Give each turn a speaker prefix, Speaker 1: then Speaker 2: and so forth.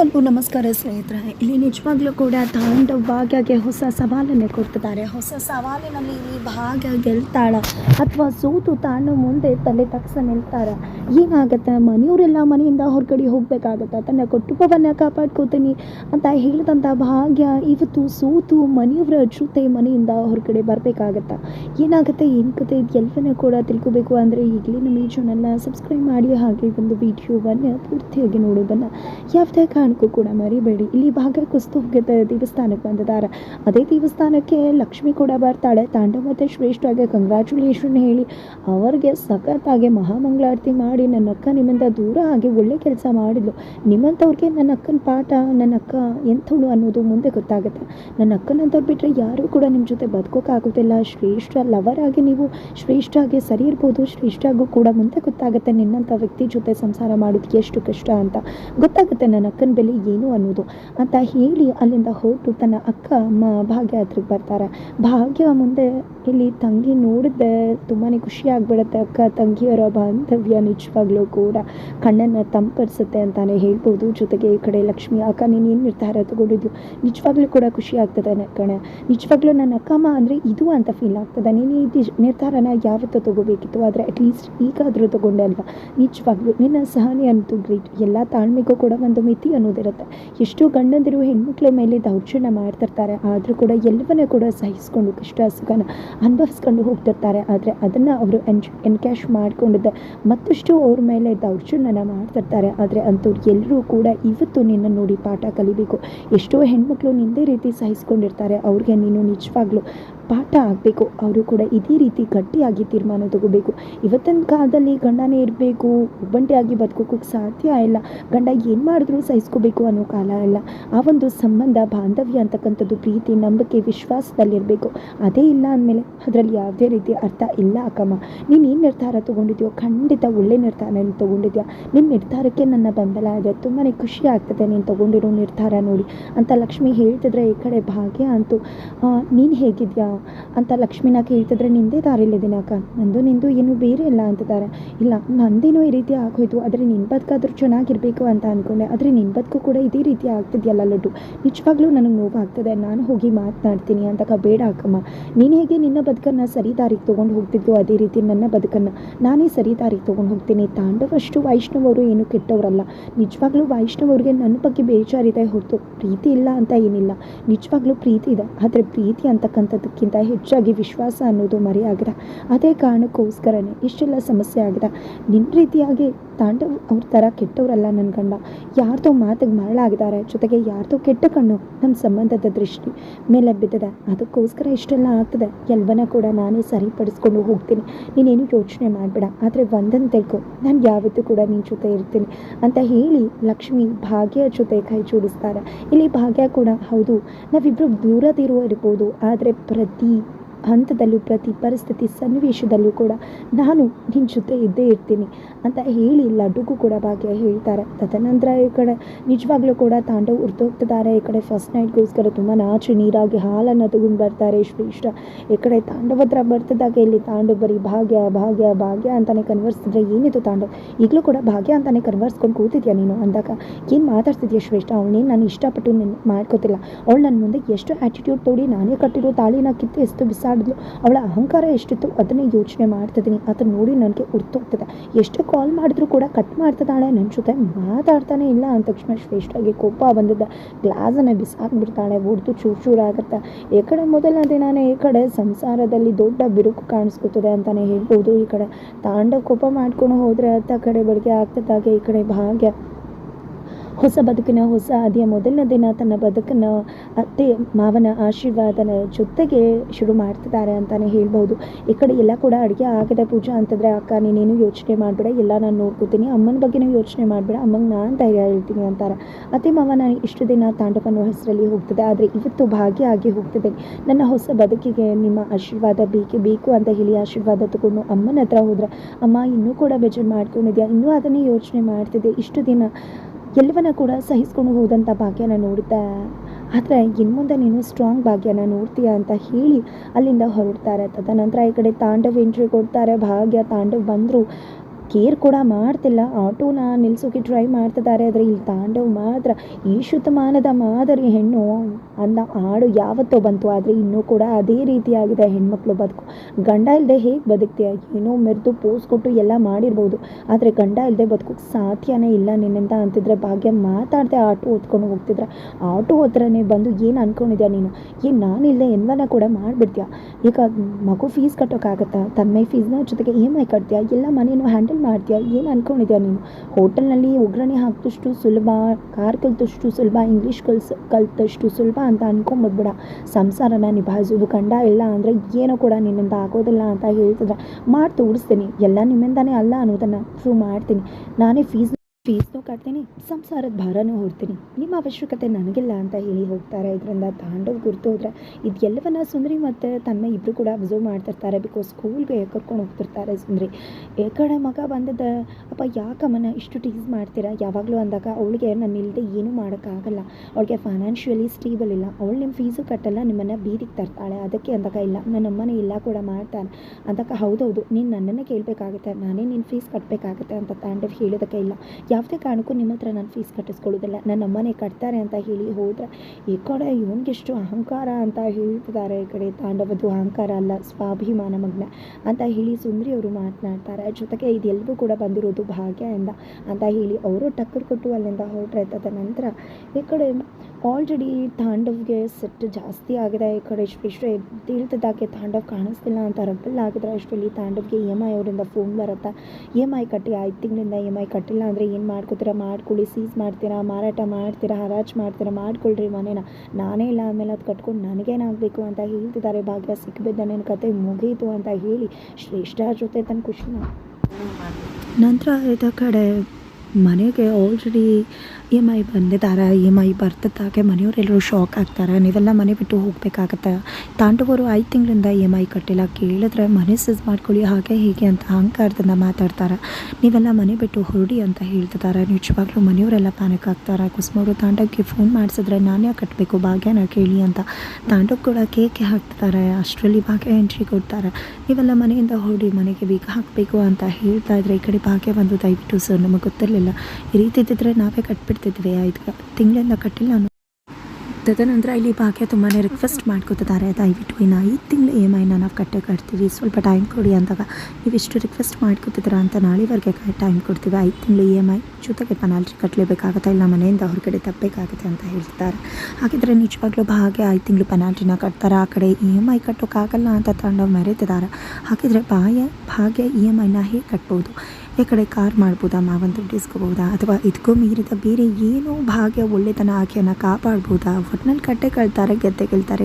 Speaker 1: ಎಲ್ರಿಗೂ ನಮಸ್ಕಾರ ಸ್ನೇಹಿತರೆ. ಇಲ್ಲಿ ನಿಜವಾಗ್ಲೂ ಕೂಡ ತಾಂಡವ್ ಭಾಗ್ಯಗೆ ಹೊಸ ಸವಾಲನ್ನೇ ಕೊಡ್ತಿದ್ದಾರೆ. ಹೊಸ ಸವಾಲಿನಲ್ಲಿ ಇಲ್ಲಿ ಭಾಗ್ಯ ಗೆಲ್ತಾಳ ಅಥವಾ ಸೋತು ತಾನು ಮುಂದೆ ತಲೆ ತಗ್ಸ ನಿಲ್ತಾರ ಏನಾಗುತ್ತೆ? ಮನೆಯವರೆಲ್ಲ ಮನೆಯಿಂದ ಹೊರಗಡೆ ಹೋಗಬೇಕಾಗತ್ತೆ? ತನ್ನ ಕುಟುಂಬವನ್ನು ಕಾಪಾಡ್ಕೋತೀನಿ ಅಂತ ಹೇಳಿದಂಥ ಭಾಗ್ಯ ಇವತ್ತು ಸೋತು ಮನೆಯವರ ಜೊತೆ ಮನೆಯಿಂದ ಹೊರಗಡೆ ಬರಬೇಕಾಗತ್ತೆ? ಏನಾಗುತ್ತೆ? ಏನು ಕತೆ? ಎಲ್ಲವನ್ನೂ ಕೂಡ ತಿಳ್ಕೊಬೇಕು ಅಂದರೆ ಈಗಲೇ ನಮ್ಮ ಈ ಚಾನಲ್ನ ಸಬ್ಸ್ಕ್ರೈಬ್ ಮಾಡಿ ಹಾಗೆ ಒಂದು ವಿಡಿಯೋವನ್ನು ಪೂರ್ತಿಯಾಗಿ ನೋಡೋದನ್ನ. ಯಾವುದೇ ಕಾರಣಕ್ಕೂ ಕೂಡ ಮರಿಬೇಡಿ. ಇಲ್ಲಿ ಭಾಗ್ಯ ಕುಸ್ತು ಹೋಗಿದ್ದ ದೇವಸ್ಥಾನಕ್ಕೆ ಬಂದಿದ್ದಾರೆ ಅದೇ ದೇವಸ್ಥಾನಕ್ಕೆ ಲಕ್ಷ್ಮಿ ಕೂಡ ಬರ್ತಾಳೆ. ತಾಂಡವ ಮತ್ತು ಶ್ರೇಷ್ಠವಾಗಿ ಕಂಗ್ರ್ಯಾಚುಲೇಷನ್ ಹೇಳಿ ಅವರಿಗೆ ಸಖತ್ತಾಗಿ ಮಹಾಮಂಗಳಾರತಿ ಮಾಡಿ ನನ್ನ ಅಕ್ಕ ನಿಮ್ಮಿಂದ ದೂರ ಆಗಿ ಒಳ್ಳೆ ಕೆಲಸ ಮಾಡಿದ್ಲು. ನಿಮ್ಮಂಥವ್ರಿಗೆ ನನ್ನ ಅಕ್ಕನ ಪಾಠ, ನನ್ನ ಅಕ್ಕ ಎಂಥವಳು ಅನ್ನೋದು ಮುಂದೆ ಗೊತ್ತಾಗುತ್ತೆ. ನನ್ನ ಅಕ್ಕನಂತವ್ರು ಬಿಟ್ಟರೆ ಯಾರೂ ಕೂಡ ನಿಮ್ಮ ಜೊತೆ ಬದುಕೋಕ್ಕಾಗೋದಿಲ್ಲ ಶ್ರೇಷ್ಠ ಲವರ್ ಆಗಿ ನೀವು ಶ್ರೇಷ್ಠ ಆಗಿ ಸರಿ ಇರ್ಬೋದು. ಶ್ರೇಷ್ಠಗೂ ಕೂಡ ಮುಂದೆ ಗೊತ್ತಾಗುತ್ತೆ ನಿನ್ನಂಥ ವ್ಯಕ್ತಿ ಜೊತೆ ಸಂಸಾರ ಮಾಡೋದು ಎಷ್ಟು ಕಷ್ಟ ಅಂತ. ಗೊತ್ತಾಗುತ್ತೆ ನನ್ನ ಅಕ್ಕನ ಬೆಲೆ ಏನು ಅನ್ನೋದು? ಅಂತ ಹೇಳಿ ಅಲ್ಲಿಂದ ಹೊರಟು ತನ್ನ ಅಕ್ಕ, ಮ, ಭಾಗ್ಯ ಹತ್ರಕ್ಕೆ ಬರ್ತಾರೆ. ಭಾಗ್ಯ ಮುಂದೆ ಇಲ್ಲಿ ತಂಗಿ ನೋಡಿದ್ದೆ ತುಂಬಾ ಖುಷಿ ಆಗಿಬಿಡುತ್ತೆ ಅಕ್ಕ. ತಂಗಿಯರ ಬಾಂಧವ್ಯ ನಿಜವಾಗ್ಲೂ ಕೂಡ ಕಣ್ಣನ್ನು ತಂಪರಿಸುತ್ತೆ ಅಂತಾನೆ ಹೇಳ್ಬೋದು. ಜೊತೆಗೆ ಈ ಕಡೆ ಲಕ್ಷ್ಮಿ, ಅಕ್ಕ, ನೀನು ಏನು ನಿರ್ಧಾರ ತಗೊಂಡಿದ್ಯೋ ನಿಜವಾಗ್ಲೂ ಕೂಡ ಖುಷಿ ಆಗ್ತದೆ ಕಣ ಕಣೆ. ನಿಜವಾಗ್ಲೂ ನನ್ನ ಅಕ್ಕಮ್ಮ ಅಂದರೆ ಇದು ಅಂತ ಫೀಲ್ ಆಗ್ತದೆ. ನೀನು ಈ ನಿರ್ಧಾರನ ಯಾವತ್ತೂ ತಗೋಬೇಕಿತ್ತು. ಆದರೆ ಅಟ್ಲೀಸ್ಟ್ ಈಗಾದರೂ ತಗೊಂಡೆ ಅಲ್ವಾ? ನಿಜವಾಗ್ಲೂ ನಿನ್ನ ಸಹನೆ ಅಂತೂ ಗ್ರೇಟ್ ಎಲ್ಲ ತಾಳ್ಮೆಗೂ ಕೂಡ ಒಂದು ಮಿತಿ ಅನ್ನೋದಿರುತ್ತೆ. ಎಷ್ಟೋ ಗಂಡಂದಿರು ಹೆಣ್ಮಕ್ಳ ಮೇಲೆ ದೌರ್ಜನ್ಯ ಮಾಡ್ತಿರ್ತಾರೆ. ಆದರೂ ಕೂಡ ಎಲ್ಲವನ್ನೂ ಕೂಡ ಸಹಿಸ್ಕೊಂಡು ಕಷ್ಟ ಸುಖನ ಅನುಭವಿಸ್ಕೊಂಡು ಹೋಗ್ತಿರ್ತಾರೆ. ಆದರೆ ಅದನ್ನು ಅವರು ಎನ್ ಎನ್ಕ್ಯಾಶ್ ಮಾಡಿಕೊಂಡಿದ್ದೆ ಮತ್ತಷ್ಟು ಅವ್ರ ಮೇಲೆ ದೌರ್ಜನ್ಯನ ಮಾಡ್ತಿರ್ತಾರೆ. ಆದರೆ ಅಂಥವ್ರು ಎಲ್ಲರೂ ಕೂಡ ಇವತ್ತು ನಿನ್ನ ನೋಡಿ ಪಾಠ ಕಲಿಬೇಕು. ಎಷ್ಟೋ ಹೆಣ್ಮಕ್ಳು ನಿಂದೇ ರೀತಿ ಸಹಿಸ್ಕೊಂಡಿರ್ತಾರೆ. ಅವ್ರಿಗೆ ನೀನು ನಿಜವಾಗ್ಲೂ ಪಾಠ ಆಗಬೇಕು, ಅವರು ಕೂಡ ಇದೇ ರೀತಿ ಗಟ್ಟಿಯಾಗಿ ತೀರ್ಮಾನ ತಗೋಬೇಕು. ಇವತ್ತಿನ ಕಾಲದಲ್ಲಿ ಗಂಡನೇ ಇರಬೇಕು ಒಬ್ಬಂಟಿಯಾಗಿ ಬದುಕೋಕ್ಕೆ ಸಾಧ್ಯ ಇಲ್ಲ. ಗಂಡ ಏನು ಮಾಡಿದ್ರೂ ಸಹಿಸ್ಕೋಬೇಕು ಅನ್ನೋ ಕಾಲ ಇಲ್ಲ. ಆ ಒಂದು ಸಂಬಂಧ, ಬಾಂಧವ್ಯ ಅಂತಕ್ಕಂಥದ್ದು ಪ್ರೀತಿ, ನಂಬಿಕೆ, ವಿಶ್ವಾಸದಲ್ಲಿರಬೇಕು. ಅದೇ ಇಲ್ಲ ಅಂದಮೇಲೆ ಅದರಲ್ಲಿ ಯಾವುದೇ ರೀತಿ ಅರ್ಥ ಇಲ್ಲ ಅಕ್ಕಮ್ಮ. ನೀನು ಏನು ನಿರ್ಧಾರ ತೊಗೊಂಡಿದ್ಯೋ ಖಂಡಿತ ಒಳ್ಳೆ ನಿರ್ಧಾರ ತೊಗೊಂಡಿದ್ಯಾ? ನಿನ್ನ ನಿರ್ಧಾರಕ್ಕೆ ನನ್ನ ಬೆಂಬಲ ಇದೆ. ತುಂಬಾ ಖುಷಿ ಆಗ್ತದೆ ನೀನು ತೊಗೊಂಡಿರೋ ನಿರ್ಧಾರ ನೋಡಿ. ಅಂತ ಲಕ್ಷ್ಮಿ ಹೇಳ್ತಿದ್ರೆ, ಈ ಕಡೆ ಭಾಗ್ಯ ಅಂತೂ. ನೀನು ಹೇಗಿದ್ಯಾ? ಅಂತ ಲಕ್ಷ್ಮಿನ ಕೇಳ್ತಿದ್ರೆ, ನಿಂದೇ ದಾರಿಲಿದ್ದೀನಿ ಅಕ್ಕ. ನಂದು ನಿಂದು ಏನು ಬೇರೆ ಇಲ್ಲ, ಅಂತಿದ್ದಾರೆ. ಇಲ್ಲ, ನಂದೇನೋ ಈ ರೀತಿ ಆಗೋಯ್ತು. ಆದರೆ ನಿನ್ನ ಬದುಕಾದ್ರೂ ಚೆನ್ನಾಗಿರಬೇಕು ಅಂತ ಅಂದ್ಕೊಂಡೆ ಆದರೆ ನಿನ್ನ ಬದುಕು ಕೂಡ ಇದೇ ರೀತಿ ಆಗ್ತಿದೆಯಲ್ಲ, ಲಡ್ಡು. ನಿಜವಾಗ್ಲೂ ನನಗೆ ನೋವಾಗ್ತದೆ. ನಾನು ಹೋಗಿ ಮಾತನಾಡ್ತೀನಿ ಅಂತಕ ಬೇಡ ಅಕ್ಕಮ್ಮ. ನೀನು ಹೇಗೆ ನಿನ್ನ ಬದುಕನ್ನು ಸರಿ ದಾರಿಗೆ ತೊಗೊಂಡು ಹೋಗ್ತಿದ್ಯೋ ಅದೇ ರೀತಿ ನನ್ನ ಬದುಕನ್ನು ನಾನೇ ಸರಿ ದಾರಿಗೆ ತೊಗೊಂಡು ಹೋಗ್ತೀನಿ. ತಾಂಡವಷ್ಟು ವೈಷ್ಣವರು ಏನು ಕೆಟ್ಟವರಲ್ಲ. ನಿಜವಾಗ್ಲೂ ವೈಷ್ಣವರಿಗೆ ನನ್ನ ಬಗ್ಗೆ ಬೇಜಾರಿದೆ ಹೊರತು ಪ್ರೀತಿ ಇಲ್ಲ ಅಂತ ಏನಿಲ್ಲ. ನಿಜವಾಗ್ಲೂ ಪ್ರೀತಿ ಇದೆ. ಆದರೆ ಪ್ರೀತಿ ಅಂತಕ್ಕಂಥದ್ದಕ್ಕಿಂತ ಹೆಚ್ಚಾಗಿ ವಿಶ್ವಾಸ ಅನ್ನೋದು ಮರೆಯಾಗಿದೆ. ಅದೇ ಕಾರಣಕ್ಕೋಸ್ಕರನೇ ಇಷ್ಟೆಲ್ಲ ಸಮಸ್ಯೆ ಆಗಿದೆ. ನಿನ್ನ ರೀತಿಯಾಗಿ ತಾಂಡವ್ ಅವ್ರ ಥರ ಕೆಟ್ಟವರಲ್ಲ ನನ್ನ ಗಂಡ. ಯಾರ್ದೋ ಮಾತಿಗೆ ಮರಳಾಗಿದ್ದಾರೆ ಜೊತೆಗೆ ಯಾರ್ದೋ ಕೆಟ್ಟ ಕಣ್ಣು ನಮ್ಮ ಸಂಬಂಧದ ದೃಷ್ಟಿ ಮೇಲೆ ಬಿದ್ದಿದೆ. ಅದಕ್ಕೋಸ್ಕರ ಇಷ್ಟೆಲ್ಲ ಆಗ್ತದೆ. ಎಲ್ವನ ಕೂಡ ನಾನೇ ಸರಿಪಡಿಸ್ಕೊಂಡು ಹೋಗ್ತೀನಿ. ನೀನೇನು ಯೋಚನೆ ಮಾಡಬೇಡ. ಆದರೆ ಒಂದನ್ನು ತಿಳ್ಕೊ. ನಾನು ಯಾವತ್ತೂ ಕೂಡ ನಿನ್ನ ಜೊತೆ ಇರ್ತೀನಿ ಅಂತ ಹೇಳಿ ಲಕ್ಷ್ಮಿ ಭಾಗ್ಯ ಜೊತೆ ಕೈ ಜೋಡಿಸ್ತಾರೆ. ಇಲ್ಲಿ ಭಾಗ್ಯ ಕೂಡ ಹೌದು. ನಾವಿಬ್ಬರು ದೂರದಿರುವ ಇರ್ಬೋದು. ಆದರೆ ಪ್ರತಿ 低 ಹಂತದಲ್ಲೂ ಪ್ರತಿ ಪರಿಸ್ಥಿತಿ ಸನ್ನಿವೇಶದಲ್ಲೂ ಕೂಡ ನಾನು ನಿನ್ನ ಜೊತೆ ಇದ್ದೇ ಇರ್ತೀನಿ ಅಂತ ಹೇಳಿ ಲಡ್ಡುಗೂ ಕೂಡ ಭಾಗ್ಯ ಹೇಳ್ತಾರೆ. ತದನಂತರ ಈ ಕಡೆ ನಿಜವಾಗ್ಲೂ ಕೂಡ ತಾಂಡವ್ ಉರ್ತೋಗ್ತಿದ್ದಾರೆ ಈ ಕಡೆ ಫಸ್ಟ್ ನೈಟ್ಗೋಸ್ಕರ ತುಂಬ ನಾಚಿ ನೀರಾಗಿ ಹಾಲನ್ನು ತಗೊಂಡು ಬರ್ತಾರೆ. ಶ್ರೇಷ್ಠ ಈ ಕಡೆ ತಾಂಡವ ಹತ್ರ ಬರ್ತಿದ್ದಾಗ ಇಲ್ಲಿ ತಾಂಡವ್ ಬರೀ ಭಾಗ್ಯ ಭಾಗ್ಯ ಭಾಗ್ಯ ಅಂತಾನೆ ಕನ್ವರ್ಸಿದ್ರೆ ಏನಿತ್ತು ತಾಂಡವ್? ಈಗಲೂ ಕೂಡ ಭಾಗ್ಯ ಅಂತಾನೆ ಕನ್ವರ್ಸ್ಕೊಂಡು ಕೂತಿದ್ಯಾ ನೀನು ಅಂದಾಗ? ಏನು ಮಾತಾಡ್ತಿದ್ಯಾ ಶ್ರೇಷ್ಠ? ಅವಳೇನು ನಾನು ಇಷ್ಟಪಟ್ಟು ಮಾಡ್ಕೋತಿಲ್ಲ. ಅವಳು ನನ್ನ ಮುಂದೆ ಎಷ್ಟು ಆ್ಯಟಿಟ್ಯೂಡ್ ತೋಡಿ ನಾನೇ ಕಟ್ಟಿರೋ ತಾಳಿನ ಕಿತ್ತು ಎಷ್ಟು ಬಿಸಾಡಿದ್ಲು ಅವಳ ಅಹಂಕಾರ ಎಷ್ಟಿತ್ತು ಅದನ್ನೇ ಯೋಚನೆ ಮಾಡ್ತಿದ್ದೀನಿ. ಅದನ್ನ ನೋಡಿ ನನಗೆ ಉರ್ತೋಗ್ತದೆ ಎಷ್ಟು ಕಾಲ್ ಮಾಡಿದ್ರು ಕೂಡ ಕಟ್ ಮಾಡ್ತಿದ್ದಾಳೆ. ನನ್ನ ಜೊತೆ ಮಾತಾಡ್ತಾನೆ ಇಲ್ಲ ಅಂದ ತಕ್ಷಣ ಶ್ರೇಷ್ಠವಾಗಿ ಕೋಪ ಬಂದಿದ್ದ ಗ್ಲಾಸನ್ನು ಬಿಸಾಕ್ಬಿಡ್ತಾಳೆ. ಹೊಡೆದು ಚೂರು ಚೂರಾಗುತ್ತೆ ಈ ಕಡೆ ಮೊದಲ ದಿನಾನೇ ಈ ಕಡೆ ಸಂಸಾರದಲ್ಲಿ ದೊಡ್ಡ ಬಿರುಕು ಕಾಣಿಸ್ಕೊತದೆ ಅಂತಲೇ ಹೇಳ್ಬೋದು. ಈ ಕಡೆ ತಾಂಡ ಕೋಪ ಮಾಡ್ಕೊಂಡು ಹೋದರೆ ಅತ್ತ ಕಡೆ ಬೆಳಗ್ಗೆ ಆಗ್ತಿದ್ದಾಗೆ, ಈ ಕಡೆ ಭಾಗ್ಯ. ಹೊಸ ಬದುಕಿನ ಹೊಸ ಆದಿಯ ಮೊದಲನೇ ದಿನ ತನ್ನ ಬದುಕನ್ನ ಅತ್ತೆ ಮಾವನ ಆಶೀರ್ವಾದನ ಜೊತೆಗೆ ಶುರು ಮಾಡ್ತಿದ್ದಾರೆ ಅಂತಲೇ ಹೇಳ್ಬೋದು ಈ ಕಡೆ ಎಲ್ಲ ಕೂಡ ಅಡುಗೆ ಆಗಿದೆ ಪೂಜಾ ಅಂತಂದರೆ, ಅಕ್ಕ, ನೀನೇನು ಯೋಚನೆ ಮಾಡಬೇಡ, ಎಲ್ಲ ನಾನು ನೋಡ್ಕೋತೀನಿ. ಅಮ್ಮನ ಬಗ್ಗೆನೂ ಯೋಚನೆ ಮಾಡಬೇಡ, ಅಮ್ಮಂಗೆ ನಾನು ಧೈರ್ಯ ಹೇಳ್ತೀನಿ ಅಂತಾರೆ. ಅತ್ತೆ ಮಾವ ನಾನು ಇಷ್ಟು ದಿನ ತಾಂಡವನ ಹೆಸರಲ್ಲಿ ಹೋಗ್ತದೆ, ಆದರೆ ಇವತ್ತು ಭಾಗ್ಯ ಆಗಿ ಹೋಗ್ತದೆ. ನನ್ನ ಹೊಸ ಬದುಕಿಗೆ ನಿಮ್ಮ ಆಶೀರ್ವಾದ ಬೇಕೇ ಬೇಕು ಅಂತ ಹೇಳಿ ಆಶೀರ್ವಾದ ತಗೊಂಡು ಅಮ್ಮನ ಹತ್ರ ಹೋದ್ರೆ, ಅಮ್ಮ, ಇನ್ನೂ ಕೂಡ ಬೇಜಾರು ಮಾಡ್ಕೊಂಡಿದ್ಯಾ? ಇನ್ನೂ ಅದನ್ನೇ ಯೋಚನೆ ಮಾಡ್ತಿದೆ ಇಷ್ಟು ದಿನ ಎಲ್ಲವನ್ನ ಕೂಡ ಸಹಿಸ್ಕೊಂಡು ಹೋದಂಥ ಭಾಗ್ಯನ ನೋಡ್ತಾ, ಆದರೆ ಇನ್ನು ಮುಂದೆ ನೀನು ಸ್ಟ್ರಾಂಗ್ ಭಾಗ್ಯನ ನೋಡ್ತೀಯ ಅಂತ ಹೇಳಿ ಅಲ್ಲಿಂದ ಹೊರಡ್ತಾರೆ. ತದನಂತರ ಈ ಕಡೆ ತಾಂಡವ್ ಎಂಟ್ರಿ ಕೊಡ್ತಾರೆ. ಭಾಗ್ಯ, ತಾಂಡವ್ ಬಂದರು. ಕೇರ್ ಕೂಡ ಮಾಡ್ತಿಲ್ಲ. ಆಟೋನ ನಿಲ್ಸೋಕೆ ಟ್ರೈ ಮಾಡ್ತಿದ್ದಾರೆ. ಆದರೆ ಇಲ್ಲಿ ತಾಂಡವ್ ಮಾತ್ರ ಈ ಶತಮಾನದ ಮಾದರಿ ಹೆಣ್ಣು ಅಂದ ಹಾಡು ಯಾವತ್ತೋ ಬಂತು. ಆದರೆ ಇನ್ನೂ ಕೂಡ ಅದೇ ರೀತಿಯಾಗಿದೆ ಹೆಣ್ಮಕ್ಳು ಬದುಕು. ಗಂಡ ಇಲ್ಲದೆ ಹೇಗೆ ಬದುಕ್ತೀಯ? ಏನೋ ಮೆರೆದು ಪೋಸ್ ಕೊಟ್ಟು ಎಲ್ಲ ಮಾಡಿರ್ಬೋದು. ಆದರೆ ಗಂಡ ಇಲ್ಲದೆ ಬದುಕೋಕ್ಕೆ ಸಾಧ್ಯನೇ ಇಲ್ಲ ನಿನ್ನಿಂದ ಅಂತಿದ್ರೆ. ಭಾಗ್ಯ ಮಾತಾಡದೆ ಆಟೋ ಹೊತ್ಕೊಂಡು ಹೋಗ್ತಿದ್ರೆ. ಆಟೋ ಹತ್ರನೇ ಬಂದು ಏನು ಅನ್ಕೊಂಡಿದ್ಯಾ ನೀನು? ಏನು ನಾನಿಲ್ಲದೆ ಎಲ್ಲನ ಕೂಡ ಮಾಡಿಬಿಡ್ತೀಯ. ಈಗ ಮಗು ಫೀಸ್ ಕಟ್ಟೋಕ್ಕಾಗತ್ತಾ ತನ್ಮೈ ಫೀಸ್ನ ಜೊತೆಗೆ ಇ ಎಂ ಐ ಕಟ್ತೀಯ? ಎಲ್ಲ ಮನೇನು ಹ್ಯಾಂಡಲ್ ಮಾಡ್ತೀಯ? ಏನು ಅನ್ಕೊಂಡಿದ್ಯಾ ನೀನು? ಹೋಟೆಲ್ನಲ್ಲಿ ಒಗ್ಗರಣೆ ಹಾಕಿದಷ್ಟು ಸುಲಭ ಕಾರ್ ಕಲಿತಷ್ಟು ಸುಲಭ ಇಂಗ್ಲೀಷ್ ಕಲ್ಸ್ ಕಲ್ತಷ್ಟು ಸುಲಭ ಅಂತ ಅನ್ಕೊಂಬಿಡ್ಬೇಡ ಸಂಸಾರನ ನಿಭಾಯಿಸೋದು ಕಂಡ ಇಲ್ಲ ಅಂದರೆ ಏನೂ ಕೂಡ ನಿನ್ನಿಂದ ಆಗೋದಿಲ್ಲ ಅಂತ ಹೇಳ್ತಿದ್ರೆ. ಮಾಡಿ ತೋರಿಸ್ತೀನಿ ಎಲ್ಲ ನಿಮ್ಮಿಂದಾನೇ ಅಲ್ಲ ಅನ್ನೋದನ್ನು ಪ್ರೂವ್ ಮಾಡ್ತೀನಿ. ನಾನೇ ಫೀಸ್ ಫೀಸ್ನೂ ಕಟ್ತೀನಿ ಸಂಸಾರದ ಭಾರನೂ ಹೊರ್ತೀನಿ. ನಿಮ್ಮ ಅವಶ್ಯಕತೆ ನನಗಿಲ್ಲ ಅಂತ ಹೇಳಿ ಹೋಗ್ತಾರೆ. ಇದರಿಂದ ತಾಂಡವ್ ಗುರ್ತು ಹೋದ್ರೆ ಇದು ಎಲ್ಲವನ್ನ ಸುಂದರಿ ಮತ್ತು ತನ್ಮಯ ಇಬ್ಬರು ಕೂಡ ಅಬ್ಸರ್ವ್ ಮಾಡ್ತಿರ್ತಾರೆ. ಬಿಕಾಸ್ ಸ್ಕೂಲ್ಗೆ ಕರ್ಕೊಂಡು ಹೋಗ್ತಿರ್ತಾರೆ ಸುಂದ್ರಿ. ಈ ಮಗ ಬಂದದ, ಅಪ್ಪ ಯಾಕಮ್ಮನ ಇಷ್ಟು ಟೀಸ್ ಮಾಡ್ತೀರಾ? ಯಾವಾಗಲೂ ಅಂದಾಗ ಅವಳಿಗೆ ನಾನು ಇಲ್ಲದೆ ಏನೂ ಮಾಡೋಕ್ಕಾಗಲ್ಲ. ಅವಳಿಗೆ ಫೈನಾನ್ಷಿಯಲಿ ಸ್ಟೇಬಲ್ ಇಲ್ಲ. ಅವಳು ನಿಮ್ಮ ಫೀಸು ಕಟ್ಟಲ್ಲ. ನಿಮ್ಮನ್ನು ಬೀದಿಗೆ ತರ್ತಾಳೆ. ಅದಕ್ಕೆ ಅಂದಾಗ, ಇಲ್ಲ ನನ್ನ ಅಮ್ಮನೇ ಇಲ್ಲ ಕೂಡ ಮಾಡ್ತಾನೆ ಅಂದಾಗ, ಹೌದೌದು. ನೀನು ನನ್ನನ್ನೇ ಕೇಳಬೇಕಾಗುತ್ತೆ. ನಾನೇ ನಿನ್ನ ಫೀಸ್ ಕಟ್ಟಬೇಕಾಗುತ್ತೆ ಅಂತ ತಾಂಡವ್ ಹೇಳೋದಕ್ಕೆ ಇಲ್ಲ. ಯಾವುದೇ ಕಾರಣಕ್ಕೂ ನಿಮ್ಮ ಹತ್ರ ನಾನು ಫೀಸ್ ಕಟ್ಟಿಸ್ಕೊಳ್ಳೋದಿಲ್ಲ ನನ್ನ ಅಮ್ಮನೇ ಕಟ್ತಾರೆ ಅಂತ ಹೇಳಿ ಹೋದರೆ, ಈ ಕಡೆ ಇವನಿಗೆಷ್ಟು ಅಹಂಕಾರ ಅಂತ ಹೇಳ್ತಿದ್ದಾರೆ. ಈ ಕಡೆ ತಾಂಡವದು ಅಹಂಕಾರ ಅಲ್ಲ, ಸ್ವಾಭಿಮಾನ ಮಗ್ನ ಅಂತ ಹೇಳಿ ಸುಂದ್ರಿ ಅವರು ಮಾತನಾಡ್ತಾರೆ. ಜೊತೆಗೆ ಇದೆಲ್ಲವೂ ಕೂಡ ಬಂದಿರೋದು ಭಾಗ್ಯ ಎಂದ ಅಂತ ಹೇಳಿ ಅವರು ಟಕ್ಕರ್ ಕೊಟ್ಟು ಅಲ್ಲಿಂದ ಹೊರಟ್ರೆ ತದನಂತರ ಈ ಕಡೆ ಆಲ್ರೆಡಿ ತಾಂಡವ್ಗೆ ಸೆಟ್ ಜಾಸ್ತಿ ಆಗಿದೆ. ಈ ಕಡೆ ಇಷ್ಟು ಎದ್ದೇಳ್ತಿದ್ದಾಗೆ ತಾಂಡವ್ ಕಾಣಿಸ್ತಿಲ್ಲ ಅಂತ ರಬ್ಬಲ್ ಆಗಿದ್ರೆ ಅಷ್ಟರಲ್ಲಿ ತಾಂಡವ್ಗೆ ಇ ಎಂ ಐ ಅವರಿಂದ ಫೋನ್ ಬರುತ್ತಾ? ಇ ಎಂ ಐ ಕಟ್ಟಿ ಐದು ತಿಂಗಳಿಂದ ಇ ಎಂ ಐ ಕಟ್ಟಿಲ್ಲ ಅಂದರೆ ಏನು ಮಾಡ್ಕೋತೀರಾ? ಮಾಡ್ಕೊಳ್ಳಿ ಸೀಸ್ ಮಾಡ್ತೀರಾ? ಮಾರಾಟ ಮಾಡ್ತೀರಾ? ಹರಾಜು ಮಾಡ್ತೀರಾ? ಮಾಡ್ಕೊಳ್ರಿ ಮನೇನ. ನಾನೇ ಇಲ್ಲ ಆಮೇಲೆ ಅದು ಕಟ್ಕೊಂಡು ನನಗೇನಾಗಬೇಕು ಅಂತ ಹೇಳ್ತಿದ್ದಾರೆ ಭಾಗ್ಯ. ಸಿಕ್ಕಿಬಿದ್ದ ನನ್ನ ಕತೆ ಮುಗೀತು ಅಂತ ಹೇಳಿ ಶ್ರೇಷ್ಠ ಜೊತೆ ತನ್ನ ಖುಷಿನ. ನಂತರ ಇದ ಕಡೆ ಮನೆಗೆ ಆಲ್ರೆಡಿ ಇ ಎಂ ಐ ಬಂದಿದ್ದಾರೆ ಇ ಎಂ ಐ ಬರ್ತಿದ್ದಾಗೆ ಮನೆಯವರೆಲ್ಲರೂ ಶಾಕ್ ಆಗ್ತಾರೆ. ನೀವೆಲ್ಲ ಮನೆ ಬಿಟ್ಟು ಹೋಗಬೇಕಾಗತ್ತೆ? ತಾಂಡವರು ಐದು ತಿಂಗಳಿಂದ ಇ ಎಂ ಐ ಕಟ್ಟಿಲ್ಲ. ಕೇಳಿದ್ರೆ ಮನೆ ಸೀಸ್ ಮಾಡ್ಕೊಳ್ಳಿ, ಹಾಗೆ ಹೀಗೆ ಅಂತ ಅಹಂಕಾರದಿಂದ ಮಾತಾಡ್ತಾರೆ. ನೀವೆಲ್ಲ ಮನೆ ಬಿಟ್ಟು ಹೊರಡಿ ಅಂತ ಹೇಳ್ತಿದ್ದಾರೆ. ನಿಜವಾಗ್ಲೂ ಮನೆಯವರೆಲ್ಲ ಪ್ಯಾನಿಕ್ ಆಗ್ತಾರೆ. ಕುಸುಮವರು ತಾಂಡವ್ಗೆ ಫೋನ್ ಮಾಡಿಸಿದ್ರೆ ನಾನು ಕಟ್ಟಬೇಕು ಭಾಗ್ಯನ ಕೇಳಿ ಅಂತ ತಾಂಡವ್ ಕೂಡ ಕೇಕೆ ಹಾಕ್ತಿದ್ದಾರೆ. ಅಷ್ಟರಲ್ಲಿ ಭಾಗ್ಯ ಎಂಟ್ರಿ ಕೊಡ್ತಾರೆ. ನೀವೆಲ್ಲ ಮನೆಯಿಂದ ಹೊರಡಿ, ಮನೆಗೆ ಬೀಗ ಹಾಕಬೇಕು ಅಂತ ಹೇಳ್ತಾ ಇದ್ರೆ ಈ ಕಡೆ ಭಾಗ್ಯ ಬಂದು ದಯವಿಟ್ಟು ಸರ್ ನಮಗೆ ಗೊತ್ತಿರಲಿಲ್ಲ. ಈ ರೀತಿ ಇದ್ದಿದ್ರೆ ನಾವೇ ಕಟ್ಬಿಡ್ತಿದ್ವಿ. ಐದು ತಿಂಗಳಿಂದ ಕಟ್ಟಿಲ್ಲ ನಾನು. ತದನಂತರ ಇಲ್ಲಿ ಭಾಗ್ಯ ತುಂಬಾ ರಿಕ್ವೆಸ್ಟ್ ಮಾಡ್ಕೋತಿದ್ದಾರೆ. ದಯವಿಟ್ಟು ಇನ್ನು ಐದು ತಿಂಗಳು ಇ ಎಂ ಐನ ನಾವು ಕಟ್ಟೆ ಕಟ್ತೀವಿ. ಸ್ವಲ್ಪ ಟೈಮ್ ಕೊಡಿ ಅಂದಾಗ ನೀವು ಇಷ್ಟು ರಿಕ್ವೆಸ್ಟ್ ಮಾಡ್ಕೋತಿದ್ದೀರಾ ಅಂತ ನಾಳೆವರೆಗೆ ಟೈಮ್ ಕೊಡ್ತೀವಿ. ಐದು ತಿಂಗಳು ಇ ಎಂ ಐ ಜೊತೆಗೆ ಪೆನಾಲ್ಟಿ ಕಟ್ಟಲೇಬೇಕಾಗುತ್ತೆ ಇಲ್ಲ ಮನೆಯಿಂದ ಹೊರಗಡೆ ತಪ್ಪಬೇಕಾಗುತ್ತೆ ಅಂತ ಹೇಳ್ತಿದ್ದಾರೆ. ಹಾಗಿದ್ರೆ ನಿಜವಾಗ್ಲೂ ಭಾಗ್ಯ ಐದು ತಿಂಗಳು ಪೆನಾಲ್ಟಿನ ಕಟ್ತಾರೆ? ಆ ಕಡೆ ಇ ಎಂ ಐ ಕಟ್ಟೋಕ್ಕಾಗಲ್ಲ ಅಂತ ತಾಂಡವ್ ಮರೆತಿದ್ದಾರೆ. ಹಾಗಿದ್ರೆ ಬಾಯ ಭಾಗ್ಯ ಇ ಎಂ ಐನ ಹೇಗೆ ಕಟ್ಬೋದು? ಈ ಕಡೆ ಕಾರ್ ಮಾಡ್ಬೋದಾ? ಮಾವನ್ ದುಡ್ಡು ಇಸ್ಕೋಬೋದಾ ಅಥವಾ ಇದಕ್ಕೂ ಮೀರಿದ ಬೇರೆ ಏನೋ ಭಾಗ್ಯ ಒಳ್ಳೆತನ ಆಕೆಯನ್ನ ಕಾಪಾಡ್ಬೋದಾ? ಒಟ್ನಲ್ಲಿ ಕಟ್ಟೆ ಕಳ್ತಾರೆ ಗೆದ್ದೆ ಗೆಲ್ತಾರೆ.